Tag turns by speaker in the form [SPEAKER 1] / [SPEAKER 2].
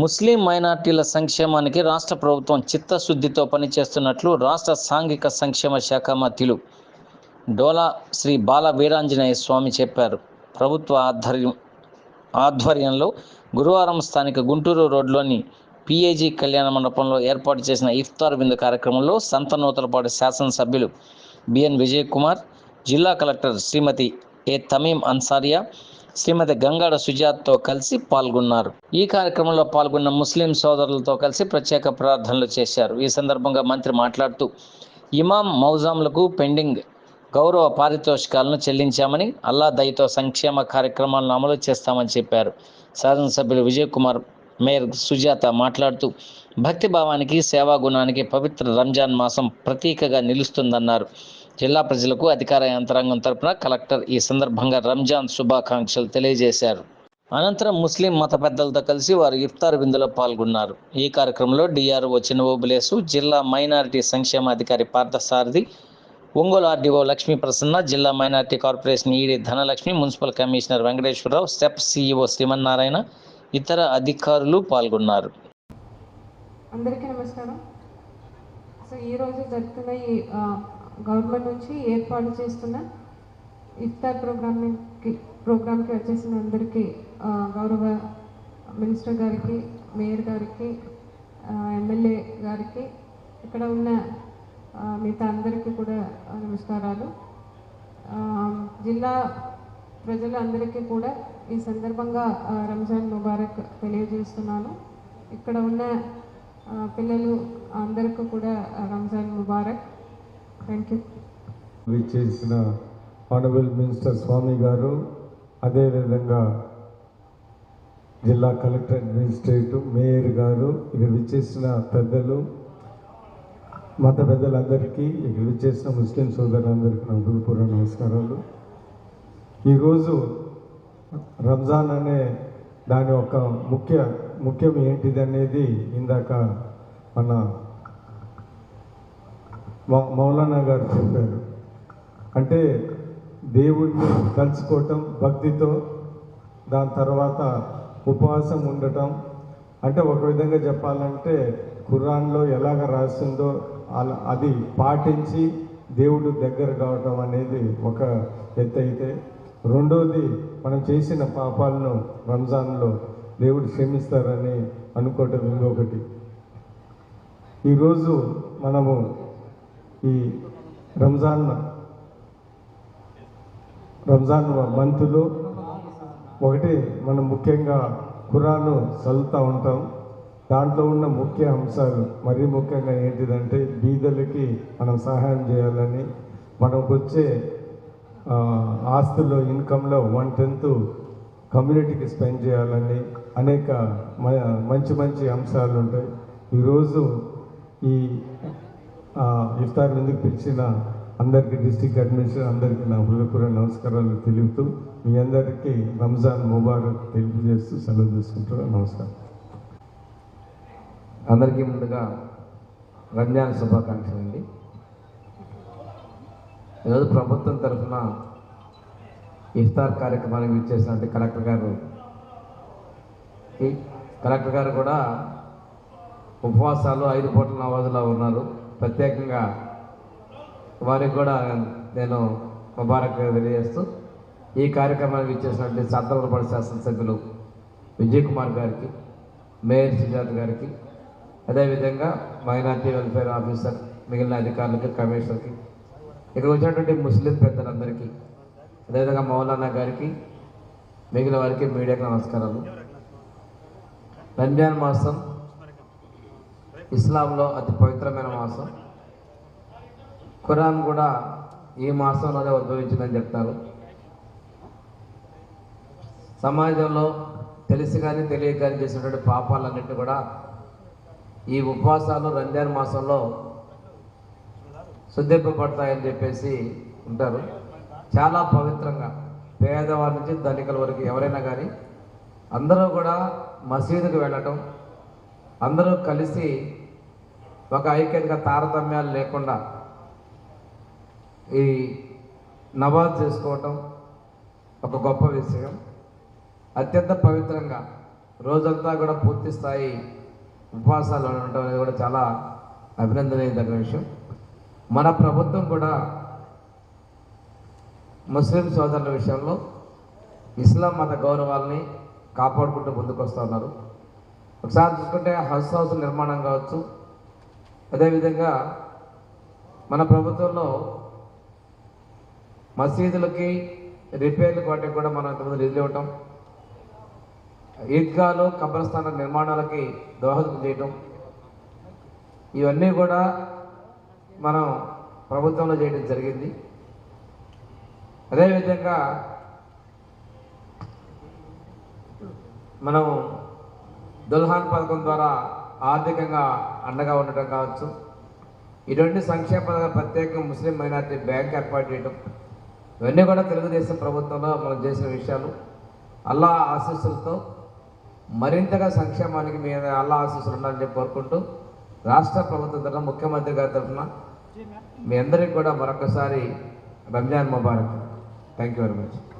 [SPEAKER 1] ముస్లిం మైనార్టీల సంక్షేమానికి రాష్ట్ర ప్రభుత్వం చిత్తశుద్ధితో పనిచేస్తున్నట్లు రాష్ట్ర సాంఘిక సంక్షేమ శాఖ మంత్రులు డోలా శ్రీ బాల వీరాంజనేయ స్వామి చెప్పారు. ప్రభుత్వ ఆధ్వర్యం ఆధ్వర్యంలో గురువారం స్థానిక గుంటూరు రోడ్లోని పిఏజీ కళ్యాణ మండపంలో ఏర్పాటు చేసిన ఇఫ్తార్ విందు కార్యక్రమంలో సంతనూతలపాటి శాసనసభ్యులు బిఎన్ విజయ్ కుమార్ జిల్లా కలెక్టర్ శ్రీమతి ఏ తమీం అన్సారియా శ్రీమతి గంగాడ సుజాత్తో కలిసి పాల్గొన్నారు. ఈ కార్యక్రమంలో పాల్గొన్న ముస్లిం సోదరులతో కలిసి ప్రత్యేక ప్రార్థనలు చేశారు. ఈ సందర్భంగా మంత్రి మాట్లాడుతూ ఇమాం మౌజాంలకు పెండింగ్ గౌరవ పారితోషికాలను చెల్లించామని అల్లా దయతో సంక్షేమ కార్యక్రమాలను అమలు చేస్తామని చెప్పారు. శాసనసభ్యులు విజయ్ కుమార్ మేయర్ సుజాత మాట్లాడుతూ భక్తి భావానికి సేవా గుణానికి పవిత్ర రంజాన్ మాసం ప్రతీకగా నిలుస్తుందన్నారు. జిల్లా ప్రజలకు అధికార యంత్రాంగం తరపున కలెక్టర్ ఈ సందర్భంగా రంజాన్ శుభాకాంక్షలు తెలియజేశారు. అనంతరం ముస్లిం మత పెద్దలతో కలిసి వారు ఇఫ్తార్ విందులో పాల్గొన్నారు. ఈ కార్యక్రమంలో డిఆర్ఓ చిన్నబోబులేసు జిల్లా మైనారిటీ సంక్షేమ అధికారి పార్థసారథి ఒంగోలు ఆర్డీఓ లక్ష్మీ ప్రసన్న జిల్లా minority corporation ED Dhanalakshmi municipal commissioner Venkateswararao step CEO Srimannarayana ఇతర అధికారులు పాల్గొన్నారు.
[SPEAKER 2] అందరికీ నమస్కారం. సో ఈరోజు జరుగుతున్న ఈ గవర్నమెంట్ నుంచి ఏర్పాటు చేస్తున్న ఇఫ్తార్ ప్రోగ్రామ్కి ప్రోగ్రామ్కి వచ్చేసిన అందరికీ గౌరవ మినిస్టర్ గారికి మేయర్ గారికి ఎమ్మెల్యే గారికి ఇక్కడ ఉన్న మిగతా అందరికీ కూడా నమస్కారాలు. జిల్లా ప్రజలందరికీ కూడా ఈ సందర్భంగా రంజాన్ ముబారక్ తెలియజేస్తున్నాను. ఇక్కడ ఉన్న పిల్లలు అందరికీ కూడా రంజాన్ ముబారక్ థ్యాంక్ యూ
[SPEAKER 3] విచ్చేసిన ఆనరబుల్ మినిస్టర్ స్వామి గారు అదేవిధంగా జిల్లా కలెక్టర్ అడ్మినిస్ట్రేటివ్ మేయర్ గారు ఇక్కడ విచ్చేసిన పెద్దలు మత పెద్దలందరికీ ఇక్కడ విచ్చేసిన ముస్లిం సోదరులందరికీ నా హృదయపూర్వక నమస్కారాలు. ఈరోజు రంజాన్ అనే దాని ఒక ముఖ్య ముఖ్యం ఏంటిది అనేది ఇందాక మన మౌలానా గారు చెప్పారు. అంటే దేవుడిని కలుసుకోవటం భక్తితో దాని తర్వాత ఉపవాసం ఉండటం. అంటే ఒక విధంగా చెప్పాలంటే ఖురాన్లో ఎలాగ రాసిందో అలా అది పాటించి దేవుడు దగ్గర కావటం అనేది ఒక ఎత్తు అయితే రెండోది మనం చేసిన పాపాలను రంజాన్లో దేవుడు క్షమిస్తారని అనుకోవటం ఇంకొకటి. ఈరోజు మనము ఈ రంజాన్ రంజాన్ మంత్లో ఒకటి మనం ముఖ్యంగా ఖురాను చదువుతూ ఉంటాం. దాంట్లో ఉన్న ముఖ్య అంశాలు మరీ ముఖ్యంగా ఏంటిదంటే బీదలకి మనం సహాయం చేయాలని మనకు వచ్చే ఆస్తుల్లో ఇన్కంలో వన్ టెన్త్ కమ్యూనిటీకి స్పెండ్ చేయాలని అనేక మ- మంచి మంచి అంశాలు ఉంటాయి ఈరోజు ఈ ఇఫ్తార్ ఎందుకు పిలిచిన అందరికీ డిస్టిక్ అడ్మినిస్ట్రేషన్ అందరికీ నా హృదయపూర్వక నమస్కారాలు తెలుపుతూ మీ అందరికీ రంజాన్ ముబారక్ తెలియజేస్తూ సెలవు తీసుకుంటున్నాను. నమస్కారం.
[SPEAKER 4] అందరికీ ముందుగా రంజాన్ శుభాకాంక్షలు అండి. ఈరోజు ప్రభుత్వం తరఫున ఇఫ్తార్ కార్యక్రమానికి ఇచ్చేసినట్టు కలెక్టర్ గారు కలెక్టర్ గారు కూడా ఉపవాసాలు ఐదు పూటల నవాజులా ఉన్నారు. ప్రత్యేకంగా వారికి కూడా నేను ముబారక్ తెలియజేస్తూ ఈ కార్యక్రమానికి ఇచ్చేసినటువంటి సంతలపడి శాసనసభ్యులు విజయ్ కుమార్ గారికి మేయర్ సుజాత్ గారికి అదేవిధంగా మైనార్టీ వెల్ఫేర్ ఆఫీసర్ మిగిలిన అధికారులకి కమిషనర్కి ఇక్కడ వచ్చినటువంటి ముస్లిం పెద్దలందరికీ అదేవిధంగా మౌలానా గారికి మిగిలిన వారికి మీడియాకి నమస్కారాలు. రంజాన్ మాసం ఇస్లాంలో అతి పవిత్రమైన మాసం. ఖురాన్ కూడా ఈ మాసంలోనే ఉద్భవించిందని చెప్తారు. సమాజంలో తెలిసి కానీ తెలియక కానీ చేసినటువంటి పాపాలన్నింటినీ కూడా ఈ ఉపవాసాలు రంజాన్ మాసంలో శుద్ధింపబడతాయని చెప్పేసి ఉంటారు. చాలా పవిత్రంగా. పేదవారి నుంచి ధనికుల వరకు ఎవరైనా కానీ అందరూ కూడా మసీదుకు వెళ్ళటం అందరూ కలిసి ఒక ఐక్యంగా తారతమ్యాలు లేకుండా ఈ నమాజ్ చేసుకోవటం ఒక గొప్ప విషయం. అత్యంత పవిత్రంగా రోజంతా కూడా పూర్తి స్థాయి ఉపవాసాలు ఉండటం అనేది కూడా చాలా అభినందనీయదగ్గ విషయం. మన ప్రభుత్వం కూడా ముస్లిం సోదరుల విషయంలో ఇస్లాం మత గౌరవాల్ని కాపాడుకుంటూ ముందుకు వస్తూ ఉన్నారు. ఒకసారి చూసుకుంటే హౌస్ హౌస్ నిర్మాణం కావచ్చు అదేవిధంగా మన ప్రభుత్వంలో మసీదులకి రిపేర్లకు వాటికి కూడా మనం ఇంతకుముందు నిధులు ఇవ్వటం ఈద్గాలు కబ్రస్థాన నిర్మాణాలకి దోహదం చేయటం ఇవన్నీ కూడా మనం ప్రభుత్వంలో చేయడం జరిగింది. అదేవిధంగా మనం దుల్హాన్ పథకం ద్వారా ఆర్థికంగా అండగా ఉండటం కావచ్చు. ఇటువంటి సంక్షేమ ప్రత్యేకంగా ముస్లిం మైనారిటీ బ్యాంక్ ఏర్పాటు చేయడం ఇవన్నీ కూడా తెలుగుదేశం ప్రభుత్వంలో మనం చేసిన విషయాలు. అల్లా ఆశీస్సులతో మరింతగా సంక్షేమానికి మీ అల్లా ఆశీస్సులు ఉండాలని చెప్పి కోరుకుంటూ రాష్ట్ర ప్రభుత్వం తరఫున ముఖ్యమంత్రి గారి తరఫున మీ అందరికీ కూడా మరొకసారి Ramzan Mubarak. Thank you very much